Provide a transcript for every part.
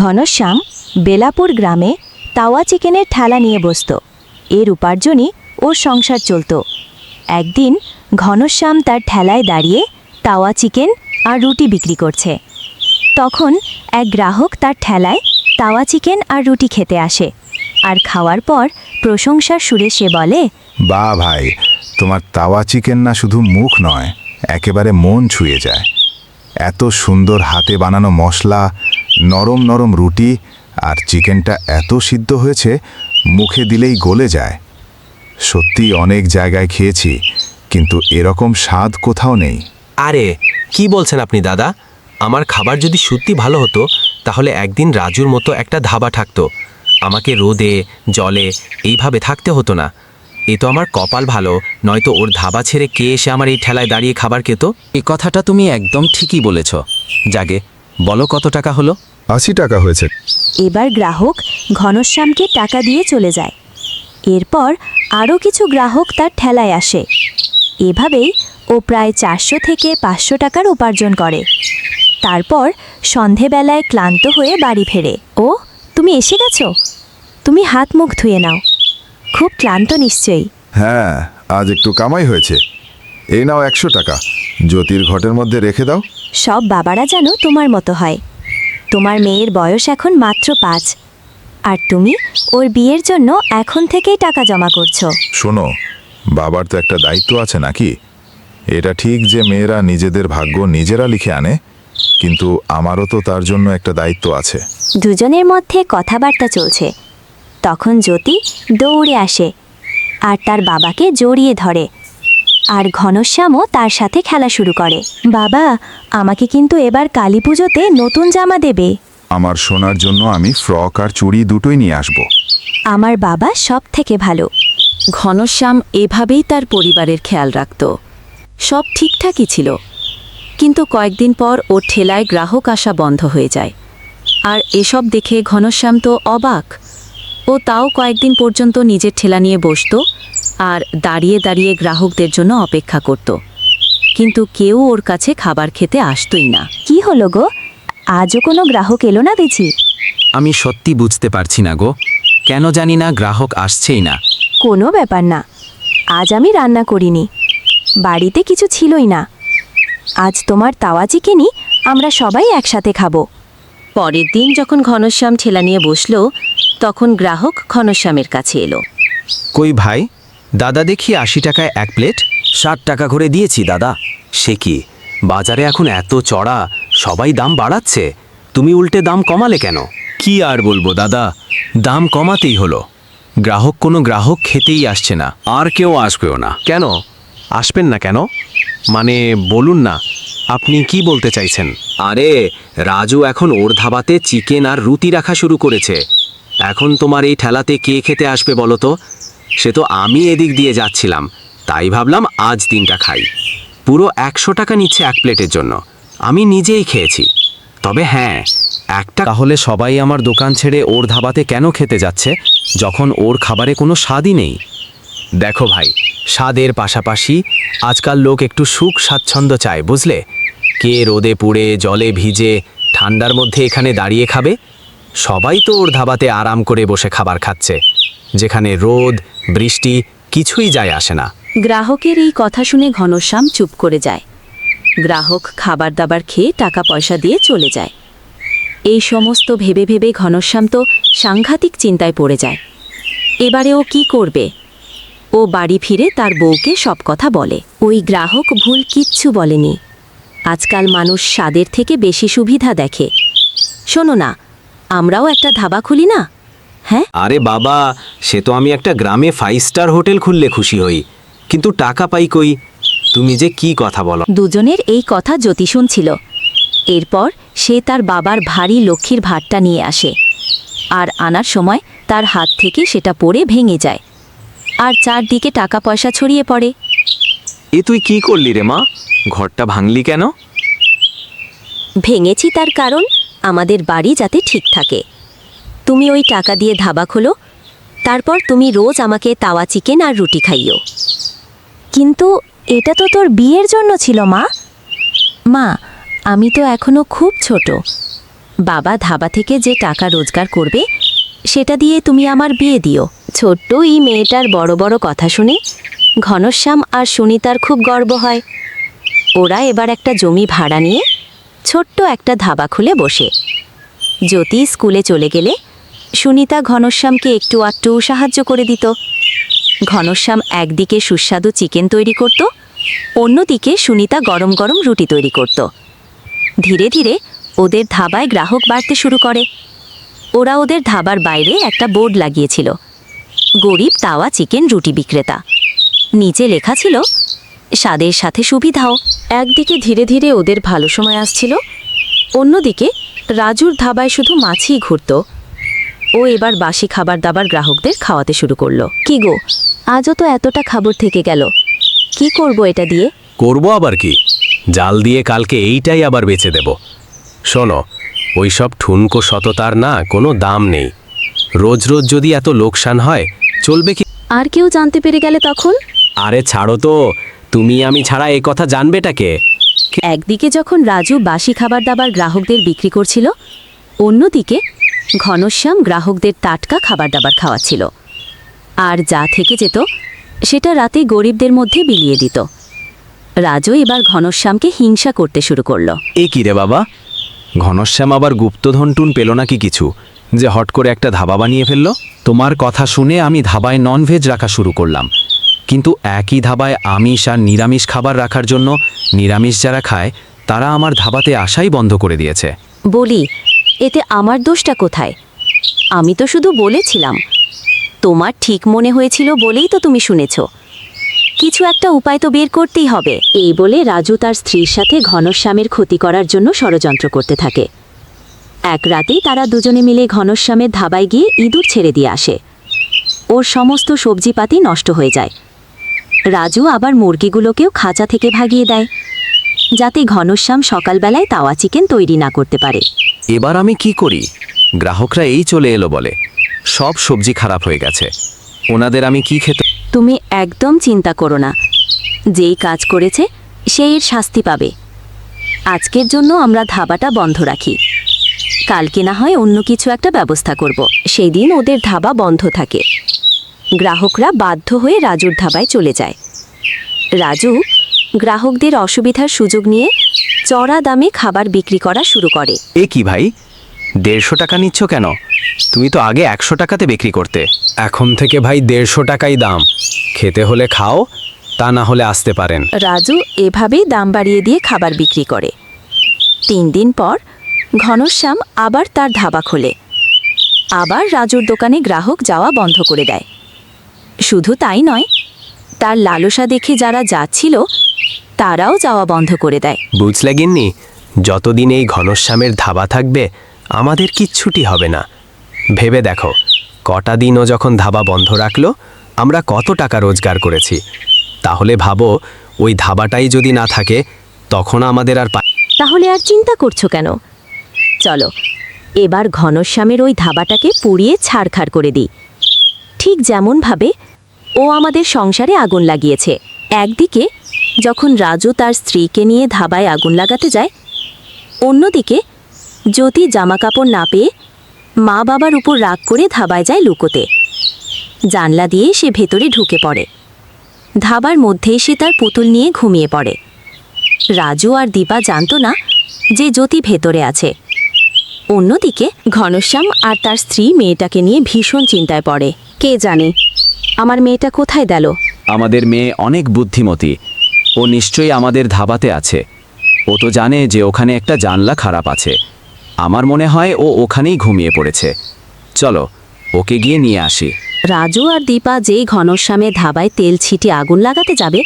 ঘনশ্যাম বেলাপুর গ্রামে তাওয়া চিকেনের ঠেলা নিয়ে বসত। এর উপার্জনই ওর সংসার চলত। একদিন ঘনশ্যাম তার ঠেলায় দাঁড়িয়ে তাওয়া চিকেন আর রুটি বিক্রি করছে। তখন এক গ্রাহক তার ঠেলায় তাওয়া চিকেন আর রুটি খেতে আসে। আর খাওয়ার পর প্রশংসার সুরে সে বলে, বা ভাই, তোমার তাওয়া চিকেন না শুধু মুখ নয়, একেবারে মন ছুঁয়ে যায়। এত সুন্দর হাতে বানানো মশলা নরম নরম রুটি আর চিকেনটা এত সিদ্ধ হয়েছে মুখে দিলেই গলে যায়। সত্যি অনেক জায়গায় খেয়েছি কিন্তু এরকম স্বাদ কোথাও নেই। আরে কি বলছেন আপনি দাদা? আমার খাবার যদি সত্যি ভালো হতো তাহলে একদিন রাজুর মতো একটা ধাবা থাকতো। আমাকে রোদে জলে এইভাবে থাকতে হতো না। এ তো আমার কপাল ভালো নয়তো ওর ধাবা ছেড়ে কে এসে আমার এই ঠেলায় দাঁড়িয়ে খাবার খেত? এ কথাটা তুমি একদম ঠিকই বলেছ। জাগে বলো কত টাকা হলো? আশি টাকা হয়েছে। এবার গ্রাহক ঘনশ্যামকে টাকা দিয়ে চলে যায়। এরপর আরও কিছু গ্রাহক তার ঠেলায় আসে। এভাবেই ও প্রায় চারশো থেকে পাঁচশো টাকার উপার্জন করে। তারপর সন্ধেবেলায় ক্লান্ত হয়ে বাড়ি ফেরে। ও তুমি এসে গেছো? তুমি হাত মুখ ধুয়ে নাও। খুব ক্লান্ত নিশ্চয়ই। হ্যাঁ আজ একটু কামাই হয়েছে। এই নাও একশো টাকা। জ্যোতির ঘটের মধ্যে রেখে দাও। সব বাবারা যেন তোমার মতো হয়। তোমার মেয়ের বয়স এখন মাত্র পাঁচ। আর তুমি ওর বিয়ের জন্য এখন থেকেই টাকা জমা করছ। শোনো বাবার তো একটা দায়িত্ব আছে নাকি? এটা ঠিক যে মেয়েরা নিজেদের ভাগ্য নিজেরা লিখে আনে কিন্তু আমারও তো তার জন্য একটা দায়িত্ব আছে। দুজনের মধ্যে কথাবার্তা চলছে। তখন জ্যোতি দৌড়ে আসে আর তার বাবাকে জড়িয়ে ধরে। আর ঘনশ্যামও তার সাথে খেলা শুরু করে। বাবা আমাকে কিন্তু এবার কালী পুজোতে নতুন জামা দেবে। আমার সোনার জন্য আমি ফ্রক আর চুড়ি দুটোই নিয়ে আসব। আমার বাবা সব থেকে ভালো। ঘনশ্যাম এভাবেই তার পরিবারের খেয়াল রাখত। সব ঠিকঠাকই ছিল। কিন্তু কয়েকদিন পর ওর ঠেলায় গ্রাহক আসা বন্ধ হয়ে যায়। আর এসব দেখে ঘনশ্যাম তো অবাক। ও তাও কয়েকদিন পর্যন্ত নিজের ঠেলা নিয়ে বসতো আর দাঁড়িয়ে দাঁড়িয়ে গ্রাহকদের জন্য অপেক্ষা করত। কিন্তু কেউ ওর কাছে খাবার খেতে আসতই না। কি হলো গো? আজও কোনো গ্রাহক এলো না দেখি? আমি সত্যি বুঝতে পারছি না গো। কেন জানি না গ্রাহক আসছেই না। কোনো ব্যাপার না। আজ আমি রান্না করিনি। বাড়িতে কিছু ছিলই না। আজ তোমার তাওয়া চিকেনই আমরা সবাই একসাথে খাব। পরের দিন যখন ঘনশ্যাম ঠেলা নিয়ে বসল তখন গ্রাহক ঘনশ্যামের কাছে এলো। কই ভাই? দাদা দেখি আশি টাকায় এক প্লেট? ষাট টাকা করে দিয়েছি দাদা। সে কি? বাজারে এখন এত চড়া সবাই দাম বাড়াচ্ছে। তুমি উল্টে দাম কমালে কেন? কি আর বলব দাদা? দাম কমাতেই হলো। গ্রাহক কোনো গ্রাহক খেতেই আসছে না। আর কেউ আসবেও না। কেন? আসবেন না কেন? মানে বলুন না আপনি কি বলতে চাইছেন? আরে রাজু এখন ওর ধাবাতে চিকেন আর রুটি রাখা শুরু করেছে। এখন তোমার এই ঠেলাতে কে খেতে আসবে বলো তো? সে তো আমি এদিক দিয়ে যাচ্ছিলাম, তাই ভাবলাম আজ দিনটা খাই। পুরো একশো টাকা নিচ্ছে এক প্লেটের জন্য। আমি নিজেই খেয়েছি। তবে হ্যাঁ একটা তাহলে সবাই আমার দোকান ছেড়ে ওর ধাবাতে কেন খেতে যাচ্ছে, যখন ওর খাবারে কোনো স্বাদই নেই? দেখো ভাই, স্বাদের পাশাপাশি আজকাল লোক একটু সুখ স্বাচ্ছন্দ্য চায়, বুঝলে? কে রোদে পুড়ে, জলে ভিজে, ঠান্ডার মধ্যে এখানে দাঁড়িয়ে খাবে? সবাই তো ওর ধাবাতে আরাম করে বসে খাবার খাচ্ছে। যেখানে রোদ, বৃষ্টি কিছুই যায় আসে না। গ্রাহকের এই কথা শুনে ঘনশ্যাম চুপ করে যায়। গ্রাহক খাবার দাবার খেয়ে টাকা পয়সা দিয়ে চলে যায়। এই সমস্ত ভেবে ভেবে ঘনশ্যাম তো সাংঘাতিক চিন্তায় পড়ে যায়। এবারে ও কি করবে? ও বাড়ি ফিরে তার বউকে সব কথা বলে। ওই গ্রাহক ভুল কিচ্ছু বলেনি। আজকাল মানুষ স্বাদের থেকে বেশি সুবিধা দেখে। শোনো না, আমরাও একটা ধাবা খুলি না? হ্যাঁ? আরে বাবা সে তো আমি একটা গ্রামে ফাইভ স্টার হোটেল খুললে খুশি হই। কিন্তু টাকা পাই কই? তুমি যে কি কথা বলো? দুজনের এই কথা জ্যোতি শুনছিল এরপর সে তার বাবার ভারী লক্ষ্মীর ভাতটা নিয়ে আসে। আর আনার সময় তার হাত থেকে সেটা পড়ে ভেঙে যায়। আর চারদিকে টাকা পয়সা ছড়িয়ে পড়ে। এ তুই কি করলি রে মা? ঘরটা ভাঙলি কেন? ভেঙেছি তার কারণ আমাদের বাড়ি যাতে ঠিক থাকে। তুমি ওই টাকা দিয়ে ধাবা খোলো। তারপর তুমি রোজ আমাকে তাওয়া চিকেন আর রুটি খাইও কিন্তু এটা তো তোর বিয়ের জন্য ছিল, মা। মা, আমি তো এখনও খুব ছোট। বাবা ধাবা থেকে যে টাকা রোজগার করবে, সেটা দিয়ে তুমি আমার বিয়ে দিও ছোট্ট এই মেয়েটার বড় বড় কথা শুনে ঘনশ্যাম আর সুনিতার খুব গর্ব হয়। ওরা এবার একটা জমি ভাড়া নিয়ে ছোট্ট একটা ধাবা খুলে বসে। জ্যোতি স্কুলে চলে গেলে সুনিতা ঘনশ্যামকে একটু আটটু সাহায্য করে দিত। ঘনশ্যাম একদিকে সুস্বাদু চিকেন তৈরি করত, অন্যদিকে সুনিতা গরম গরম রুটি তৈরি করত। ধীরে ধীরে ওদের ধাবায় গ্রাহক বাড়তে শুরু করে। ওরা ওদের ধাবার বাইরে একটা বোর্ড লাগিয়েছিল। গরিব তাওয়া চিকেন রুটি বিক্রেতা। নিচে লেখা ছিল, স্বাদের সাথে সুবিধাও। একদিকে ধীরে ধীরে ওদের ভালো সময় আসছিল, অন্যদিকে রাজুর ধাবায় শুধু মাছই ঘুরত। ও এবার বাসি খাবার দাবার গ্রাহকদের খাওয়াতে শুরু করল। কি গো আজও তো এতটা খাবার থেকে গেল। কি করব এটা দিয়ে? করব আবার কি? জাল দিয়ে কালকে এইটাই আবার বেচে দেব। শোনো ওই সব ঠুনকো সততার না কোনো দাম নেই। রোজ রোজ যদি এত লোকসান হয় চলবে কি? আর কেউ জানতে পেরে গেলে তখন? আরে ছাড়ো তো তুমি আমি ছাড়া এই কথা জানবেটাকে একদিকে যখন রাজু বাসি খাবার দাবার গ্রাহকদের বিক্রি করছিল অন্যদিকে ঘনশ্যাম গ্রাহকদের টাটকা খাবার দাবার খাওয়াচ্ছিল। আর যা থেকে যেত সেটা রাতে গরিবদের মধ্যে বিলিয়ে দিত। রাজু এবার ঘনশ্যামকে হিংসা করতে শুরু করল। এ কি রে বাবা? ঘনশ্যাম আবার গুপ্তধন টুন পেল নাকি কিছু? যে হট করে একটা ধাবা বানিয়ে ফেলল? তোমার কথা শুনে আমি ধাবায় ননভেজ রাখা শুরু করলাম। কিন্তু একই ধাবায় আমিষ আর নিরামিষ খাবার রাখার জন্য নিরামিষ যারা খায় তারা আমার ধাবাতে আসাই বন্ধ করে দিয়েছে। বলি এতে আমার দোষটা কোথায়? আমি তো শুধু বলেছিলাম। তোমার ঠিক মনে হয়েছিল বলেই তো তুমি শুনেছ। কিছু একটা উপায় তো বের করতেই হবে। এই বলে রাজু তার স্ত্রীর সাথে ঘনশ্যামের ক্ষতি করার জন্য ষড়যন্ত্র করতে থাকে। এক রাতেই তারা দুজনে মিলে ঘনশ্যামের ধাবায় গিয়ে ইঁদুর ছেড়ে দিয়ে আসে। ওর সমস্ত সবজিপাতি নষ্ট হয়ে যায়। রাজু আবার মুরগিগুলোকেও খাঁচা থেকে ভাগিয়ে দেয়। যাতে ঘনশ্যাম সকালবেলায় তাওয়া চিকেন তৈরি না করতে পারে। এবার আমি কি করি? গ্রাহকরা এই চলে এলো বলে। সব সবজি খারাপ হয়ে গেছে। ওনাদের আমি কি খেতে তুমি একদম চিন্তা করো না। যেই কাজ করেছে সেই এর শাস্তি পাবে। আজকের জন্য আমরা ধাবাটা বন্ধ রাখি। কালকে না হয় অন্য কিছু একটা ব্যবস্থা করব। সেই দিন ওদের ধাবা বন্ধ থাকে। গ্রাহকরা বাধ্য হয়ে রাজুর ধাবায় চলে যায়। রাজু গ্রাহকদের অসুবিধার সুযোগ নিয়ে চড়া দামে খাবার বিক্রি করা শুরু করে। এ কি ভাই? দেড়শো টাকা নিচ্ছ কেন? তুমি তো আগে একশো টাকাতে বিক্রি করতে। এখন থেকে ভাই দেড়শো টাকাই দাম। খেতে হলে খাও তা না হলে আসতে পারেন। রাজু এভাবেই দাম বাড়িয়ে দিয়ে খাবার বিক্রি করে। তিন দিন পর ঘনশ্যাম আবার তার ধাবা খোলে। আবার রাজুর দোকানে গ্রাহক যাওয়া বন্ধ করে দেয়। শুধু তাই নয় তার লালসা দেখে যারা যাচ্ছিল তারাও যাওয়া বন্ধ করে দেয়। বুঝলে গিন্নি যতদিন এই ঘনশ্যামের ধাবা থাকবে আমাদের কিচ্ছুটি হবে না। ভেবে দেখো কটা দিনও যখন ধাবা বন্ধ রাখল আমরা কত টাকা রোজগার করেছি। তাহলে ভাবো ওই ধাবাটাই যদি না থাকে তখন আমাদের আর তাহলে আর চিন্তা করছ কেন? চলো এবার ঘনশ্যামের ওই ধাবাটাকে পুড়িয়ে ছাড়খাড় করে দিই। ঠিক যেমনভাবে ও আমাদের সংসারে আগুন লাগিয়েছে একদিকে যখন রাজু তার স্ত্রীকে নিয়ে ধাবায় আগুন লাগাতে যায়, অন্যদিকে জ্যোতি জামাকাপড় না পেয়ে মা বাবার উপর রাগ করে ধাবায় যায় লুকোতে। জানলা দিয়ে সে ভেতরে ঢুকে পড়ে। ধাবার মধ্যেই সে তার পুতুল নিয়ে ঘুমিয়ে পড়ে। রাজু আর দীপা জানতো না যে জ্যোতি ভেতরে আছে। অন্যদিকে ঘনশ্যাম আর তার স্ত্রী মেয়েটাকে নিয়ে ভীষণ চিন্তায় পড়ে। কে জানে, আমার মেয়েটা কোথায় গেল? আমাদের মেয়ে অনেক বুদ্ধিমতী। ও নিশ্চয়ই আমাদের ধাবাতে আছে। ও তো জানে যে ওখানে একটা জানলা খারাপ আছে। আমার মনে হয় ও ওখানেই ঘুমিয়ে পড়েছে। চলো, ওকে গিয়ে নিয়ে আসি। রাজু আর দীপা যেই ঘনশ্যামে ধাবায় তেল ছিটিয়ে আগুন লাগাতে যাবে,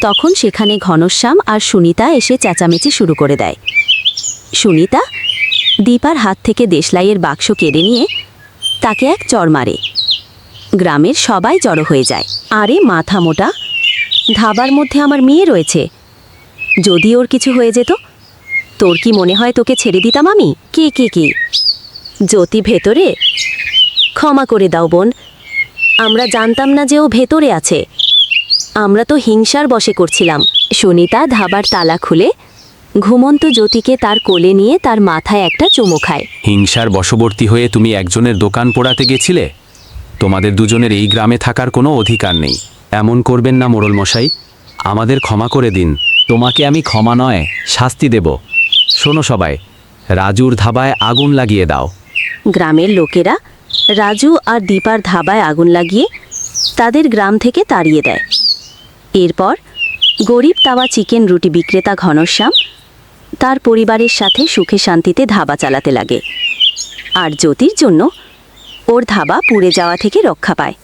তখন সেখানে ঘনশ্যাম আর সুনিতা এসে চেঁচামেচি শুরু করে দেয়। সুনিতা, দীপার হাত থেকে দেশলাইয়ের বাক্স কেড়ে নিয়ে তাকে এক চর মারে। গ্রামের সবাই জড়ো হয়ে যায়। আরে মাথা মোটা ধাবার মধ্যে আমার মেয়ে রয়েছে। যদি ওর কিছু হয়ে যেত, তোর কি মনে হয় তোকে ছেড়ে দিতাম আমি? কে কে, কি? জ্যোতি ভেতরে? ক্ষমা করে দাও বোন। আমরা জানতাম না যে ও ভেতরে আছে। আমরা তো হিংসার বশে করছিলাম। সুনিতা ধাবার তালা খুলে ঘুমন্ত জ্যোতিকে তার কোলে নিয়ে তার মাথায় একটা চুমু খায়। হিংসার বশবর্তী হয়ে তুমি একজনের দোকান পোড়াতে গেছিলে? তোমাদের দুজনের এই গ্রামে থাকার কোনো অধিকার নেই। এমন করবেন না মোড়ল মশাই। আমাদের ক্ষমা করে দিন। তোমাকে আমি ক্ষমা নয়, শাস্তি দেব। শোনো সবাই, রাজুর ধাবায় আগুন লাগিয়ে দাও। গ্রামের লোকেরা রাজু আর দীপার ধাবায় আগুন লাগিয়ে তাদের গ্রাম থেকে তাড়িয়ে দেয়। এরপর গরিব তাওয়া চিকেন রুটি বিক্রেতা ঘনশ্যাম তার পরিবারের সাথে সুখে শান্তিতে ধাবা চালাতে লাগে। আর জ্যোতির জন্য ওর ধাবা পুড়ে যাওয়া থেকে রক্ষা পায়।